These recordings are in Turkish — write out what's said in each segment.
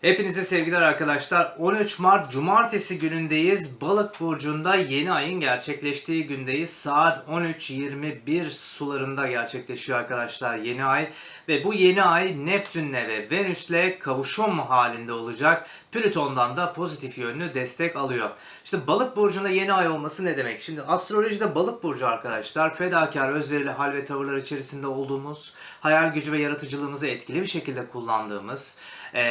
Hepinize sevgiler arkadaşlar. 13 Mart Cumartesi günündeyiz. Balık burcunda yeni ayın gerçekleştiği gündeyiz. Saat 13.21 sularında gerçekleşiyor arkadaşlar yeni ay. Ve bu yeni ay Neptün'le ve Venüs'le kavuşum halinde olacak. Plüton'dan da pozitif yönlü destek alıyor. İşte balık burcunda yeni ay olması ne demek? Şimdi astrolojide balık burcu arkadaşlar fedakar, özverili hal ve tavırlar içerisinde olduğumuz, hayal gücü ve yaratıcılığımızı etkili bir şekilde kullandığımız, e,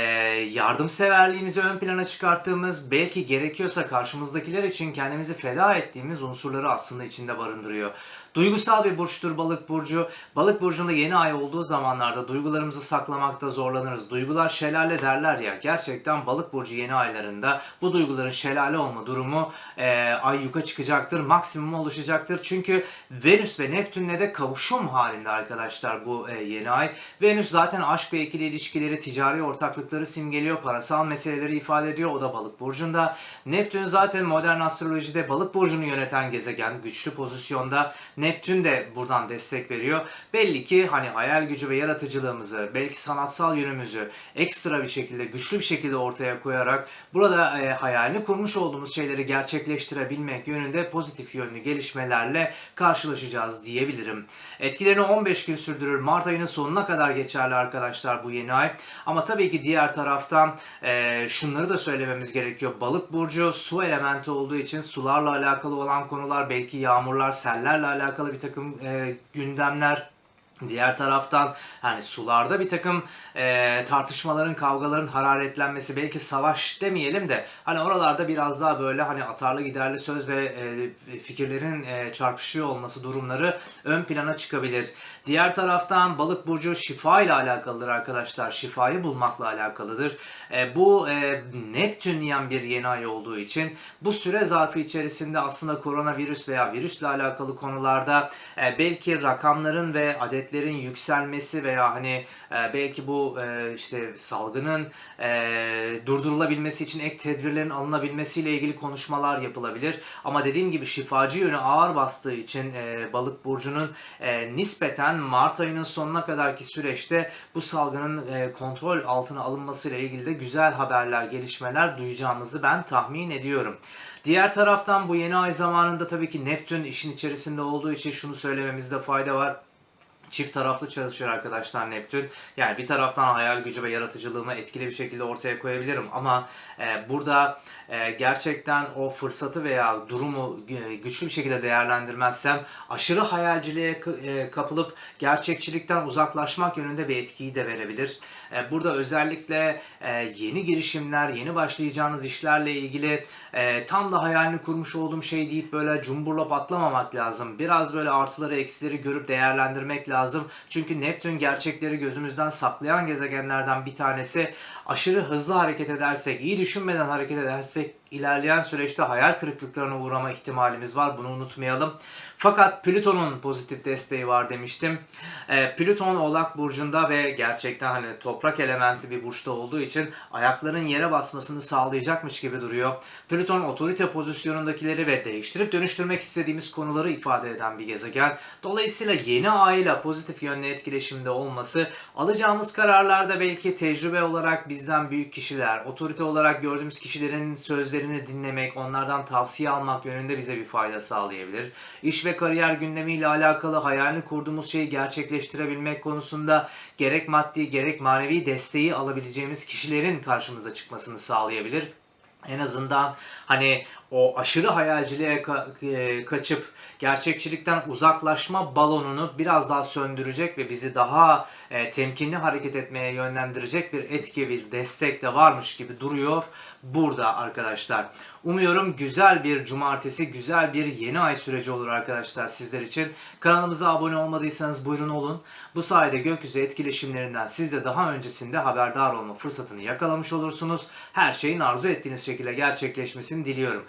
yardımseverliğimizi ön plana çıkarttığımız, belki gerekiyorsa karşımızdakiler için kendimizi feda ettiğimiz unsurları aslında içinde barındırıyor. Duygusal bir burçtur balık burcu. Balık burcunda yeni ay olduğu zamanlarda duygularımızı saklamakta zorlanırız. Duygular şelale derler ya. Gerçekten balık burcu yeni aylarında bu duyguların şelale olma durumu e, ay yuka çıkacaktır. Maksimum oluşacaktır. Çünkü Venüs ve Neptün'le de kavuşum halinde arkadaşlar bu e, yeni ay. Venüs zaten aşk ve ikili ilişkileri, ticari ortaklıkları simgeliyor. Parasal meseleleri ifade ediyor. O da balık burcunda. Neptün zaten modern astrolojide balık burcunu yöneten gezegen. Güçlü pozisyonda. Neptün de buradan destek veriyor. Belli ki hani hayal gücü ve yaratıcılığımızı, belki sanatsal yönümüzü ekstra bir şekilde, güçlü bir şekilde ortaya koyarak burada e, hayalini kurmuş olduğumuz şeyleri gerçekleştirebilmek yönünde pozitif yönlü gelişmelerle karşılaşacağız diyebilirim. Etkilerini 15 gün sürdürür. Mart ayının sonuna kadar geçerli arkadaşlar bu yeni ay. Ama tabii ki diğer taraftan e, şunları da söylememiz gerekiyor. Balık burcu su elementi olduğu için sularla alakalı olan konular, belki yağmurlar, sellerle alakalı bir takım e, gündemler Diğer taraftan hani sularda bir takım e, tartışmaların, kavgaların hararetlenmesi, belki savaş demeyelim de hani oralarda biraz daha böyle hani atarlı giderli söz ve e, fikirlerin e, çarpışıyor olması durumları ön plana çıkabilir. Diğer taraftan balık burcu şifa ile alakalıdır arkadaşlar. Şifayı bulmakla alakalıdır. E, bu e, Neptün yan bir yeni ay olduğu için bu süre zarfı içerisinde aslında koronavirüs veya virüsle alakalı konularda e, belki rakamların ve adet adetlerin yükselmesi veya hani e, belki bu e, işte salgının e, durdurulabilmesi için ek tedbirlerin alınabilmesiyle ilgili konuşmalar yapılabilir. Ama dediğim gibi şifacı yönü ağır bastığı için e, balık burcunun e, nispeten Mart ayının sonuna kadarki süreçte bu salgının e, kontrol altına alınmasıyla ilgili de güzel haberler, gelişmeler duyacağımızı ben tahmin ediyorum. Diğer taraftan bu yeni ay zamanında tabii ki Neptün işin içerisinde olduğu için şunu söylememizde fayda var çift taraflı çalışıyor arkadaşlar Neptün. Yani bir taraftan hayal gücü ve yaratıcılığımı etkili bir şekilde ortaya koyabilirim ama e, burada e, gerçekten o fırsatı veya durumu e, güçlü bir şekilde değerlendirmezsem aşırı hayalciliğe e, kapılıp gerçekçilikten uzaklaşmak yönünde bir etkiyi de verebilir. E, burada özellikle e, yeni girişimler, yeni başlayacağınız işlerle ilgili e, tam da hayalini kurmuş olduğum şey deyip böyle cumburla patlamamak lazım. Biraz böyle artıları eksileri görüp değerlendirmek lazım. Çünkü Neptün gerçekleri gözümüzden saklayan gezegenlerden bir tanesi. Aşırı hızlı hareket edersek, iyi düşünmeden hareket edersek ilerleyen süreçte hayal kırıklıklarına uğrama ihtimalimiz var. Bunu unutmayalım. Fakat Plüton'un pozitif desteği var demiştim. E, Plüton Oğlak Burcu'nda ve gerçekten hani toprak elementli bir burçta olduğu için ayakların yere basmasını sağlayacakmış gibi duruyor. Plüton otorite pozisyonundakileri ve değiştirip dönüştürmek istediğimiz konuları ifade eden bir gezegen. Dolayısıyla yeni ay ile pozitif yönlü etkileşimde olması alacağımız kararlarda belki tecrübe olarak bizden büyük kişiler, otorite olarak gördüğümüz kişilerin sözlerini dinlemek, onlardan tavsiye almak yönünde bize bir fayda sağlayabilir. İş ve kariyer gündemiyle alakalı hayalini kurduğumuz şeyi gerçekleştirebilmek konusunda gerek maddi gerek manevi desteği alabileceğimiz kişilerin karşımıza çıkmasını sağlayabilir. En azından hani o aşırı hayalciliğe ka- e, kaçıp gerçekçilikten uzaklaşma balonunu biraz daha söndürecek ve bizi daha e, temkinli hareket etmeye yönlendirecek bir etki, bir destek de varmış gibi duruyor burada arkadaşlar. Umuyorum güzel bir cumartesi, güzel bir yeni ay süreci olur arkadaşlar sizler için. Kanalımıza abone olmadıysanız buyurun olun. Bu sayede gökyüzü etkileşimlerinden siz de daha öncesinde haberdar olma fırsatını yakalamış olursunuz. Her şeyin arzu ettiğiniz şekilde gerçekleşmesini diliyorum.